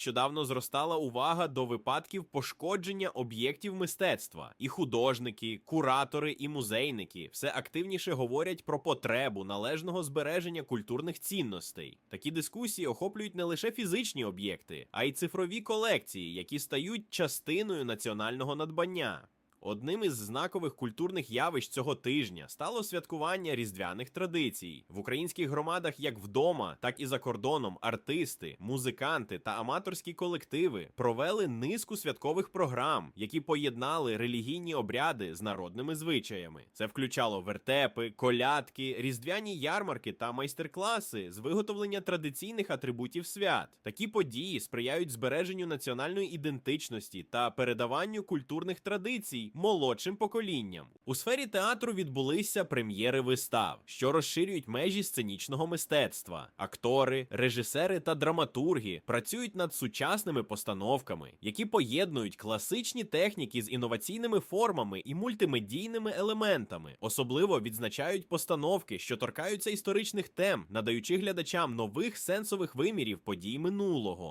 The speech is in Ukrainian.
Нещодавно зростала увага до випадків пошкодження об'єктів мистецтва, і художники, куратори і музейники все активніше говорять про потребу належного збереження культурних цінностей. Такі дискусії охоплюють не лише фізичні об'єкти, а й цифрові колекції, які стають частиною національного надбання. Одним із знакових культурних явищ цього тижня стало святкування різдвяних традицій в українських громадах, як вдома, так і за кордоном. Артисти, музиканти та аматорські колективи провели низку святкових програм, які поєднали релігійні обряди з народними звичаями. Це включало вертепи, колядки, різдвяні ярмарки та майстер-класи з виготовлення традиційних атрибутів свят. Такі події сприяють збереженню національної ідентичності та передаванню культурних традицій молодшим поколінням. У сфері театру відбулися прем'єри вистав, що розширюють межі сценічного мистецтва. Актори, режисери та драматурги працюють над сучасними постановками, які поєднують класичні техніки з інноваційними формами і мультимедійними елементами. Особливо відзначають постановки, що торкаються історичних тем, надаючи глядачам нових сенсових вимірів подій минулого.